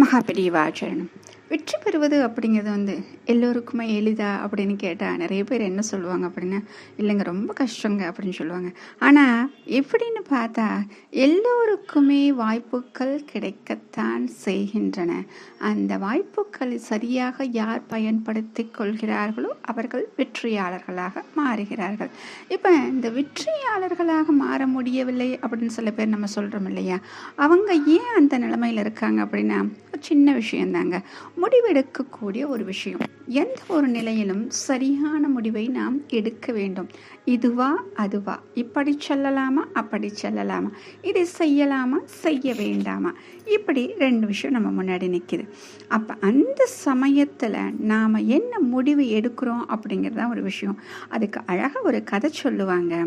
महापरिवाचरणम् வெற்றி பெறுவது அப்படிங்கிறது வந்து எல்லோருக்குமே எளிதா அப்படின்னு கேட்டால் நிறைய பேர் என்ன சொல்லுவாங்க அப்படின்னா இல்லைங்க ரொம்ப கஷ்டங்க அப்படின்னு சொல்லுவாங்க. ஆனால் எப்படின்னு பார்த்தா எல்லோருக்குமே வாய்ப்புகள் கிடைக்கத்தான் செய்கின்றன. அந்த வாய்ப்புகளை சரியாக யார் பயன்படுத்தி கொள்கிறார்களோ அவர்கள் வெற்றியாளர்களாக மாறுகிறார்கள். இப்போ இந்த வெற்றியாளர்களாக மாற முடியவில்லை அப்படின்னு சில பேர் நம்ம சொல்கிறோம் இல்லையா? அவங்க ஏன் அந்த நிலைமையில் இருக்காங்க அப்படின்னா ஒரு சின்ன விஷயந்தாங்க. முடிவெடுக்கக்கூடிய ஒரு விஷயம். எந்த ஒரு நிலையிலும் சரியான முடிவை நாம் எடுக்க வேண்டும். இதுவா அதுவா? இப்படி செல்லலாமா? அப்படி செல்லலாமா? இதை செய்யலாமா? செய்ய வேண்டாமா? இப்படி ரெண்டு விஷயம் நம்ம முன்னாடி நிற்கிது அப்போ அந்த சமயத்தில் நாம் என்ன முடிவு எடுக்கிறோம் அப்படிங்கிறது தான் ஒரு விஷயம். அதுக்கு அழகாக ஒரு கதை சொல்லுவாங்க.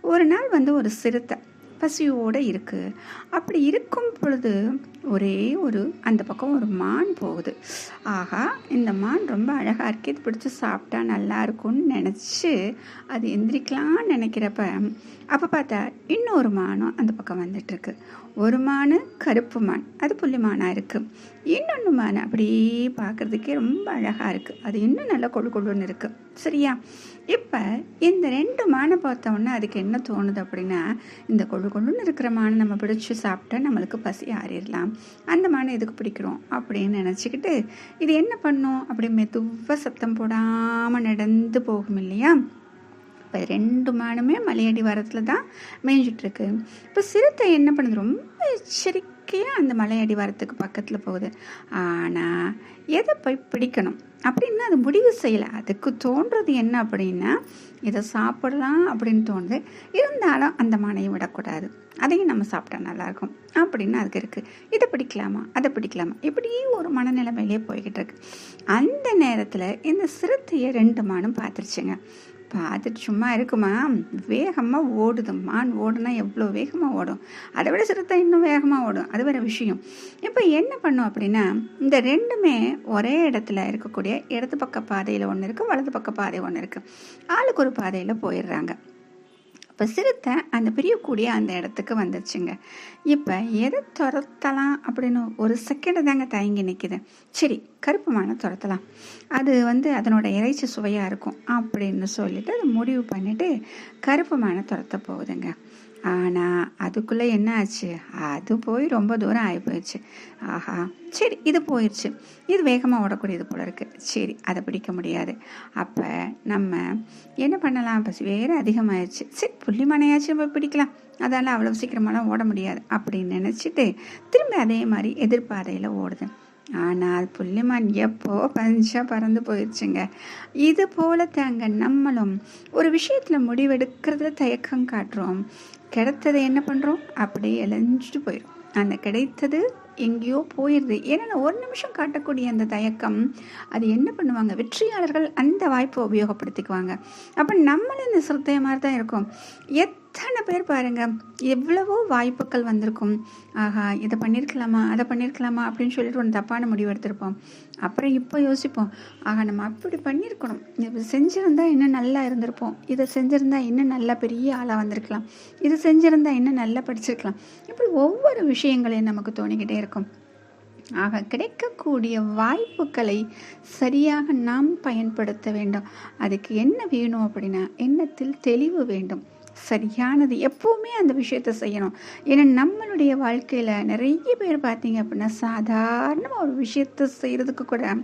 ஒரு நாள் வந்து ஒரு சிறுத்தை பசியோடு இருக்குது அப்படி இருக்கும் பொழுது ஒரே ஒரு அந்த பக்கம் ஒரு மான் போகுது. ஆகா இந்த மான் ரொம்ப அழகாக இருக்கு இது பிடிச்சி சாப்பிட்டா நல்லா இருக்கும்னு நினச்சி அது எந்திரிக்கலாம்னு நினைக்கிறப்ப அப்போ பார்த்தா இன்னொரு மானும் அந்த பக்கம் வந்துட்டுருக்கு. ஒரு மான் கருப்பு மான் அது புள்ளி மானாக இருக்குது இன்னொன்று மான் அப்படியே பார்க்குறதுக்கே ரொம்ப அழகாக இருக்குது அது இன்னும் நல்லா கொழு கொழுன்னு இருக்குது சரியா? இப்போ இந்த ரெண்டு மானை பார்த்தோன்னா அதுக்கு என்ன தோணுது அப்படின்னா இந்த கொழு கொண்டு இருக்கிற மானை நம்ம பிடிச்சி சாப்பிட்டா நம்மளுக்கு பசி ஆறிடலாம். அந்த மானை எதுக்கு பிடிக்கிறோம்? அப்படின்னு நினச்சிக்கிட்டு இது என்ன பண்ணும்? அப்படி மெதுவாக சத்தம் போடாமல் நடந்து போகும் இல்லையா? இப்போ ரெண்டு மானுமே மலையடி வாரத்தில் தான் மேய்ஞ்சிட்ருக்கு. இப்போ சிறுத்தை என்ன பண்ணுது? ரொம்ப எச்சரிக்கையாக அந்த மலையடி வாரத்துக்கு பக்கத்தில் போகுது. ஆனால் எதை போய் பிடிக்கணும்? அப்படின்னு அது முடிவு செய்யலை. அதுக்கு தோன்றது என்ன அப்படின்னா இதை சாப்பிடலாம் அப்படின்னு தோணுது. இருந்தாலும் அந்த மானையை விடக்கூடாது. அதையும் நம்ம சாப்பிட்டா நல்லாயிருக்கும். அப்படின்னு அதுக்கு இருக்குது இதை பிடிக்கலாமா? அதை பிடிக்கலாமா? இப்படி ஒரு மனநிலைமையிலே போய்கிட்டு இருக்கு அந்த நேரத்தில் இந்த சிறுத்தையை ரெண்டு மானும் பார்த்துருச்சுங்க. பார்த்துட்டு சும்மா இருக்குமா? வேகமாக ஓடுது. மான் ஓடுனா எவ்வளோ வேகமாக ஓடும்? அதை விட சிறுத்தை இன்னும் வேகமாக ஓடும். அது வேறு விஷயம். இப்போ என்ன பண்ணும் அப்படின்னா இந்த ரெண்டுமே ஒரே இடத்துல இருக்கக்கூடிய இடது பக்க பாதையில் ஒன்று இருக்குது வலது பக்க பாதை ஒன்று இருக்குது ஆளுக்கு ஒரு பாதையில் போயிடுறாங்க. இப்போ சிறுத்தை அந்த பிரியக்கூடிய அந்த இடத்துக்கு வந்துருச்சுங்க. இப்போ எதை துரத்தலாம் அப்படின்னு ஒரு செகண்ட் தாங்க தயங்கி நிற்கிது சரி கருப்பு மானை துரத்தலாம். அது வந்து அதனோட இறைச்சி சுவையாக இருக்கும் அப்படின்னு சொல்லிட்டு அது முடிவு பண்ணிவிட்டு கருப்பு மானை துரத்த போகுதுங்க. ஆனால் அதுக்குள்ளே என்ன ஆச்சு? அது போய் ரொம்ப தூரம் ஆகி போயிடுச்சு. ஆஹா சரி இது போயிடுச்சு இது வேகமாக ஓடக்கூடியது போல இருக்குது சரி அதை பிடிக்க முடியாது. அப்போ நம்ம என்ன பண்ணலாம்? பசி வேறு அதிகமாகிடுச்சு சரி புள்ளிமனையாச்சும் போய் பிடிக்கலாம். அதால் அவ்வளோ சீக்கிரமாலாம் ஓட முடியாது. அப்படின்னு நினச்சிட்டு திரும்ப அதே மாதிரி எதிர்பாதையில் ஓடுது. ஆனால் புள்ளிமான் எப்போ பஞ்சா பறந்து போயிடுச்சுங்க இது போல தாங்க நம்மளும் ஒரு விஷயத்தில் முடிவெடுக்கிறதுல தயக்கம் காட்டுறோம். கிடைத்ததை என்ன பண்ணுறோம் அப்படியே இழஞ்சிட்டு போயிடும் அந்த கிடைத்தது எங்கேயோ போயிடுது ஏன்னா ஒரு நிமிஷம் காட்டக்கூடிய அந்த தயக்கம் அது என்ன பண்ணுவாங்க? வெற்றியாளர்கள் அந்த வாய்ப்பை உபயோகப்படுத்திக்குவாங்க. அப்போ நம்மளும் இந்த சிறுத்தைய மாதிரி தான் இருக்கும். எத் எத்தனை பேர் பாருங்க. எவ்வளவோ வாய்ப்புகள் வந்திருக்கும். ஆஹா இதை பண்ணியிருக்கலாமா அதை பண்ணியிருக்கலாமா அப்படின்னு சொல்லிட்டு ஒரு தப்பான முடிவு எடுத்திருப்போம். அப்புறம் இப்போ யோசிப்போம். ஆகா நம்ம அப்படி பண்ணியிருக்கணும் இது செஞ்சுருந்தா இன்னும் நல்லா இருந்திருப்போம். இதை செஞ்சுருந்தா இன்னும் நல்லா பெரிய ஆளாக வந்திருக்கலாம். இது செஞ்சுருந்தா இன்னும் நல்லா படிச்சிருக்கலாம். இப்படி ஒவ்வொரு விஷயங்களையும் நமக்கு தோணிக்கிட்டே இருக்கும். ஆக கிடைக்கக்கூடிய வாய்ப்புகளை சரியாக நாம் பயன்படுத்த வேண்டும். அதுக்கு என்ன வேணும் அப்படின்னா எண்ணத்தில் தெளிவு வேண்டும். சரியானது. எப்போவுமே அந்த விஷயத்த செய்யணும். ஏன்னா நம்மளுடைய வாழ்க்கையில் நிறைய பேர் பார்த்தீங்க அப்படின்னா சாதாரணமாக ஒரு விஷயத்த செய்கிறதுக்கு கூட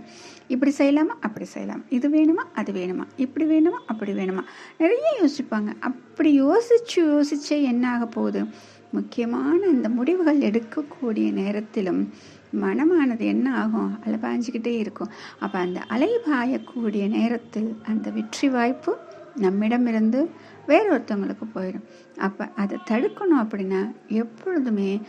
இப்படி செய்யலாமா அப்படி செய்யலாம். இது வேணுமா அது வேணுமா. இப்படி வேணுமா அப்படி வேணுமா. நிறைய யோசிப்பாங்க. அப்படி யோசித்து யோசிச்சே என்ன ஆக போகுது? முக்கியமான இந்த முடிவுகள் எடுக்கக்கூடிய நேரத்திலும் மனமானது என்ன ஆகும்? அலைபாஞ்சிக்கிட்டே இருக்கும். அப்போ அந்த அலை பாயக்கூடிய நேரத்தில் அந்த வெற்றி வாய்ப்பு நம்மிடமிருந்து வேறொருத்தவங்களுக்கு போயிடும். அப்போ அதை தடுக்கணும் அப்படின்னா எப்பொழுதுமே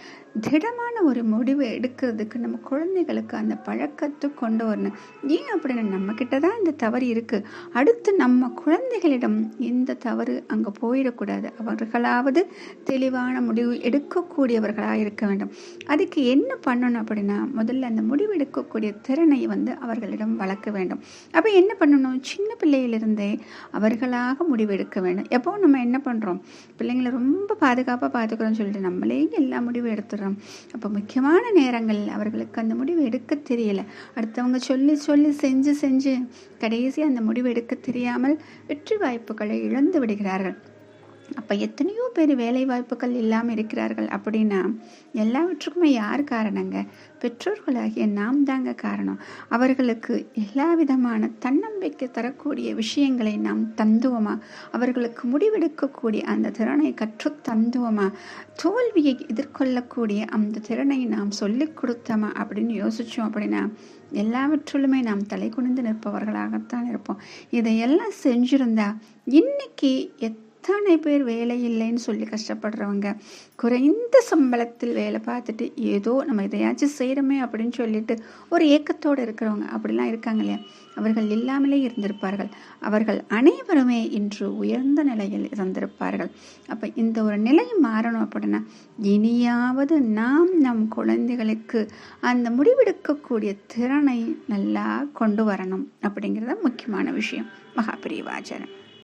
திடமான ஒரு முடிவு எடுக்கிறதுக்கு நம்ம குழந்தைகளுக்கு அந்த பழக்கத்தை கொண்டு வரணும். ஏன் அப்படின்னா நம்மக்கிட்ட தான் இந்த தவறு இருக்குது அடுத்து நம்ம குழந்தைகளிடம் இந்த தவறு அங்கே போயிடக்கூடாது. அவர்களாவது தெளிவான முடிவு எடுக்கக்கூடியவர்களாக இருக்க வேண்டும். அதுக்கு என்ன பண்ணணும் அப்படின்னா முதல்ல அந்த முடிவு எடுக்கக்கூடிய திறனை வந்து அவர்களிடம் வளர்க்க வேண்டும். அப்போ என்ன பண்ணணும்? சின்ன பிள்ளையிலிருந்தே அவர்களாக முடிவு எடுக்க வேண்டும். எப்போ நம்ம என்ன பண்ணுறோம் பிள்ளைங்களை ரொம்ப பாதுகாப்பாக பார்த்துக்கிறோம்னு சொல்லிட்டு நம்மளே எல்லா முடிவும் எடுத்துடுறோம். அப்போ முக்கியமான நேரங்களில் அவர்களுக்கு அந்த முடிவு எடுக்க தெரியல. அடுத்தவங்க சொல்லி சொல்லி செஞ்சு செஞ்சு கடைசி அந்த முடிவு எடுக்க தெரியாமல் வெற்றி வாய்ப்புகளை இழந்து விடுகிறார்கள். அப்போ எத்தனையோ பேர் வேலைவாய்ப்புகள் இல்லாமல் இருக்கிறார்கள் அப்படின்னா எல்லாவற்றுக்குமே யார் காரணங்க? பெற்றோர்களாகிய நாம் தாங்க காரணம். அவர்களுக்கு எல்லா விதமான தன்னம்பிக்கை தரக்கூடிய விஷயங்களை நாம் தந்துவோமா? அவர்களுக்கு முடிவெடுக்கக்கூடிய அந்த திறனை கற்று தந்துவோமா? தோல்வியை எதிர்கொள்ளக்கூடிய அந்த திறனை நாம் சொல்லிக் கொடுத்தோமா அப்படின்னு யோசித்தோம் அப்படின்னா எல்லாவற்றிலுமே நாம் தலை குனிந்து நிற்பவர்களாகத்தான் இருப்போம். இதையெல்லாம் செஞ்சிருந்தா இன்னைக்கு எத் எத்தனை பேர் வேலை இல்லைன்னு சொல்லி கஷ்டப்படுறவங்க குறைந்த சம்பளத்தில் வேலை பார்த்துட்டு ஏதோ நம்ம இதையாச்சும் செய்கிறோமே அப்படின்னு சொல்லிட்டு ஒரு ஏக்கத்தோடு இருக்கிறவங்க அப்படிலாம் இருக்காங்க இல்லையா? அவர்கள் இல்லாமலே இருந்திருப்பார்கள். அவர்கள் அனைவருமே இன்று உயர்ந்த நிலையில் இருந்திருப்பார்கள். அப்போ இந்த ஒரு நிலை மாறணும் அப்படின்னா இனியாவது நாம் நம் குழந்தைகளுக்கு அந்த முடிவெடுக்கக்கூடிய திறனை நல்லா கொண்டு வரணும் அப்படிங்கிறத முக்கியமான விஷயம். மகாபிரிவாச்சாரம்